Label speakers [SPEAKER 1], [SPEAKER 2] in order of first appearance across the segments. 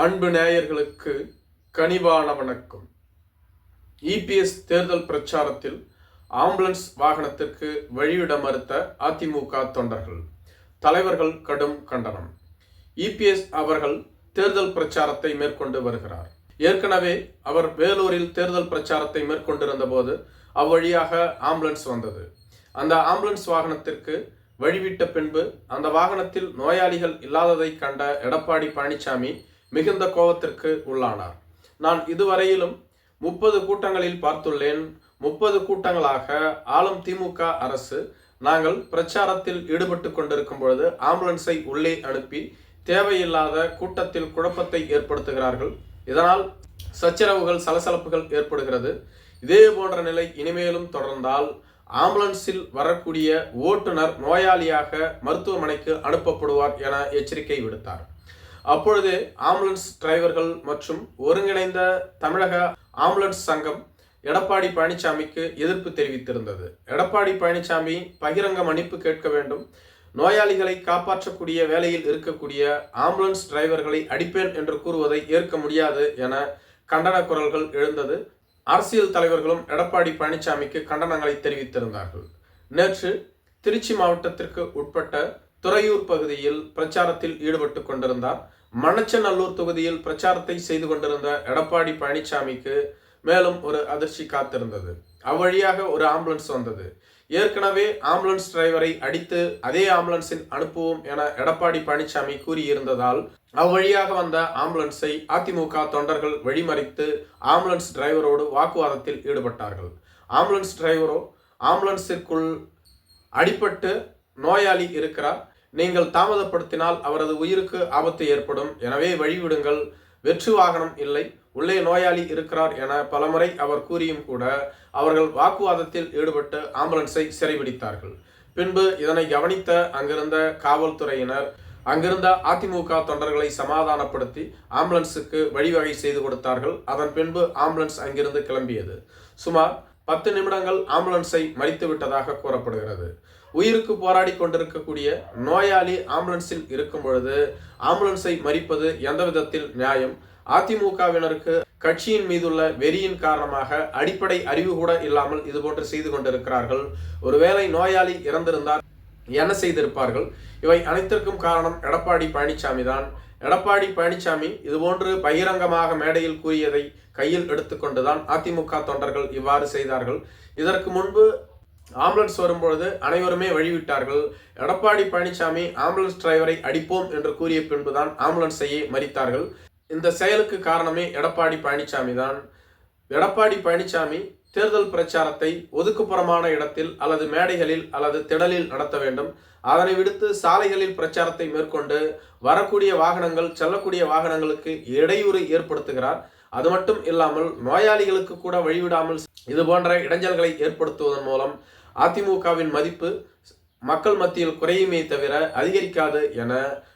[SPEAKER 1] அன்பு நேயர்களுக்கு கனிவான வணக்கம். இபிஎஸ் தேர்தல் பிரச்சாரத்தில் ஆம்புலன்ஸ் வாகனத்திற்கு வழிவிட மறுத்த அதிமுக தொண்டர்கள். தலைவர்கள் கடும் கண்டனம். இபிஎஸ் அவர்கள் தேர்தல் பிரச்சாரத்தை மேற்கொண்டு வருகிறார். ஏற்கனவே அவர் வேலூரில் தேர்தல் பிரச்சாரத்தை மேற்கொண்டிருந்த போது அவ்வழியாக ஆம்புலன்ஸ் வந்தது. அந்த ஆம்புலன்ஸ் வாகனத்திற்கு வழிவிட்ட பின்பு அந்த வாகனத்தில் நோயாளிகள் இல்லாததை கண்ட எடப்பாடி பழனிசாமி மிகுந்த கோபத்திற்கு உள்ளானார். நான் இதுவரையிலும் முப்பது கூட்டங்களில் பார்த்துள்ளேன். முப்பது கூட்டங்களாக ஆளும் திமுக அரசு நாங்கள் பிரச்சாரத்தில் ஈடுபட்டு கொண்டிருக்கும் பொழுது ஆம்புலன்ஸை உள்ளே அனுப்பி தேவையில்லாத கூட்டத்தில் குழப்பத்தை ஏற்படுத்துகிறார்கள். இதனால் சச்சரவுகள் சலசலப்புகள் ஏற்படுகிறது. இதே போன்ற நிலை இனிமேலும் தொடர்ந்தால் ஆம்புலன்ஸில் வரக்கூடிய ஓட்டுநர் நோயாளியாக மருத்துவமனைக்கு அனுப்பப்படுவார் என எச்சரிக்கை விடுத்தார். அப்பொழுது ஆம்புலன்ஸ் டிரைவர்கள் மற்றும் ஒருங்கிணைந்த தமிழக ஆம்புலன்ஸ் சங்கம் எடப்பாடி பழனிசாமிக்கு எதிர்ப்பு தெரிவித்திருந்தது. எடப்பாடி பழனிசாமி பகிரங்க மன்னிப்பு கேட்க வேண்டும். நோயாளிகளை காப்பாற்றக்கூடிய வேலையில் இருக்கக்கூடிய ஆம்புலன்ஸ் டிரைவர்களை அடிப்பேன் என்று கூறுவதை ஏற்க முடியாது என கண்டன குரல்கள் எழுந்தது. அரசியல் தலைவர்களும் எடப்பாடி பழனிசாமிக்கு கண்டனங்களை தெரிவித்திருந்தார்கள். நேற்று திருச்சி மாவட்டத்திற்கு உட்பட்ட துறையூர் பகுதியில் பிரச்சாரத்தில் ஈடுபட்டு கொண்டிருந்தார். மணச்சநல்லூர் தொகுதியில் பிரச்சாரத்தை செய்து கொண்டிருந்த எடப்பாடி பழனிசாமிக்கு மேலும் ஒரு அதிர்ச்சி காத்திருந்தது. அவ்வழியாக ஒரு ஆம்புலன்ஸ் வந்தது. ஏற்கனவே ஆம்புலன்ஸ் டிரைவரை அடித்து அதே ஆம்புலன்ஸில் அனுப்புவோம் என எடப்பாடி பழனிசாமி கூறியிருந்ததால் அவ்வழியாக வந்த ஆம்புலன்ஸை அதிமுக தொண்டர்கள் வழிமறித்து ஆம்புலன்ஸ் டிரைவரோடு வாக்குவாதத்தில் ஈடுபட்டார்கள். ஆம்புலன்ஸ் டிரைவரோ ஆம்புலன்ஸிற்குள் அடிபட்டு நோயாளி இருக்கிறார். நீங்கள் தாமதப்படுத்தினால் அவரது உயிருக்கு ஆபத்து ஏற்படும். எனவே வழிவிடுங்கள். வெற்று வாகனம் இல்லை. உள்ளே நோயாளி இருக்கிறார் என பலமுறை அவர் கூறியும் கூட அவர்கள் வாக்குவாதத்தில் ஈடுபட்டு ஆம்புலன்ஸை சிறைபிடித்தார்கள். பின்பு இதனை கவனித்த அங்கிருந்த காவல்துறையினர் அங்கிருந்த அதிமுக தொண்டர்களை சமாதானப்படுத்தி ஆம்புலன்ஸுக்கு வழிவகை செய்து கொடுத்தார்கள். அதன் பின்பு ஆம்புலன்ஸ் அங்கிருந்து கிளம்பியது. சுமார் பத்து நிமிடங்கள் ஆம்புலன்ஸை மறித்து விட்டதாக கூறப்படுகிறது. உயிருக்கு போராடி கொண்டிருக்கக்கூடிய நோயாளி ஆம்புலன்ஸில் இருக்கும் பொழுது ஆம்புலன்ஸை மறிப்பது எந்த விதத்தில் நியாயம்? அதிமுகவினருக்கு கட்சியின் மீதுள்ள வெறியின் காரணமாக அடிப்படை அறிவு கூட இல்லாமல் இது போன்று செய்து கொண்டிருக்கிறார்கள். ஒருவேளை நோயாளி இறந்திருந்தார் என்ன செய்திருப்பார்கள்? இவை அனைத்திற்கும் காரணம் எடப்பாடி பழனிசாமி தான். எடப்பாடி பழனிசாமி இதுபோன்று பகிரங்கமாக மேடையில் கூறியதை கையில் எடுத்துக்கொண்டுதான் அதிமுக தொண்டர்கள் இவ்வாறு செய்தார்கள். இதற்கு முன்பு ஆம்புலன்ஸ் வரும்பொழுது அனைவருமே வழிவிட்டார்கள். எடப்பாடி பழனிசாமி ஆம்புலன்ஸ் டிரைவரை அடிப்போம் என்று கூறிய பின்புதான் ஆம்புலன்ஸையே மறித்தார்கள். இந்த செயலுக்கு காரணமே எடப்பாடி பழனிசாமி தான் எடப்பாடி பழனிசாமி தேர்தல் பிரச்சாரத்தை ஒதுக்குப்புறமான இடத்தில் அல்லது மேடைகளில் அல்லது திடலில் நடத்த வேண்டும். அதனை விடுத்து சாலைகளில் பிரச்சாரத்தை மேற்கொண்டு வரக்கூடிய வாகனங்கள் செல்லக்கூடிய வாகனங்களுக்கு இடையூறு ஏற்படுத்துகிறார். அது மட்டும் இல்லாமல் நோயாளிகளுக்கு கூட வழிவிடாமல் இது போன்ற இடைஞ்சல்களை ஏற்படுத்துவதன் மூலம் அதிமுகவின் மதிப்பு மக்கள் மத்தியில் குறையுமே தவிர அதிகரிக்காது என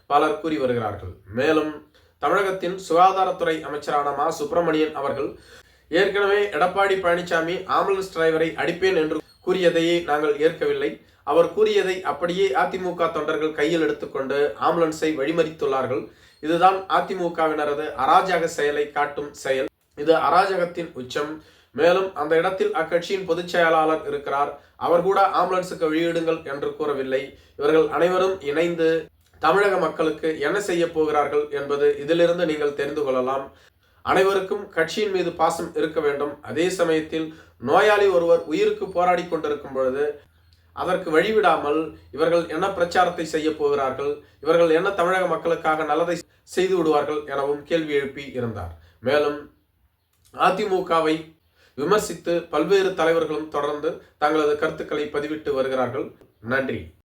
[SPEAKER 1] பலர் கூறி வருகிறார்கள். மேலும் தமிழகத்தின் சுகாதாரத்துறை அமைச்சரான மா. சுப்பிரமணியன் அவர்கள் ஏற்கனவே எடப்பாடி பழனிசாமி ஆம்புலன்ஸ் டிரைவரை அடிப்பேன் என்று கூறியதையே நாங்கள் ஏற்கவில்லை. அவர் கூறியதை அப்படியே அதிமுக தொண்டர்கள் கையில் எடுத்துக்கொண்டு ஆம்புலன்ஸை வழிமறித்துள்ளார்கள். இதுதான் அதிமுகவினரது அராஜக செயலை காட்டும் செயல். இது அராஜகத்தின் உச்சம். மேலும் அந்த இடத்தில் அக்கட்சியின் பொதுச் செயலாளர் இருக்கிறார். அவர் கூட ஆம்புலன்ஸுக்கு வெளியிடுங்கள் என்று கூறவில்லை. இவர்கள் அனைவரும் இணைந்து தமிழக மக்களுக்கு என்ன செய்ய போகிறார்கள் என்பது இதிலிருந்து நீங்கள் தெரிந்து கொள்ளலாம். அனைவருக்கும் கட்சியின் மீது பாசம் இருக்க வேண்டும். அதே சமயத்தில் நோயாளி ஒருவர் உயிருக்கு போராடி கொண்டிருக்கும் பொழுது அதற்கு வழிவிடாமல் இவர்கள் என்ன பிரச்சாரத்தை செய்ய போகிறார்கள்? இவர்கள் என்ன தமிழக மக்களுக்காக நல்லதை செய்து விடுவார்கள் எனவும் கேள்வி எழுப்பி இருந்தார். மேலும் அதிமுகவை விமர்சித்து பல்வேறு தலைவர்களும் தொடர்ந்து தங்களது கருத்துக்களை பதிவிட்டு வருகிறார்கள். நன்றி.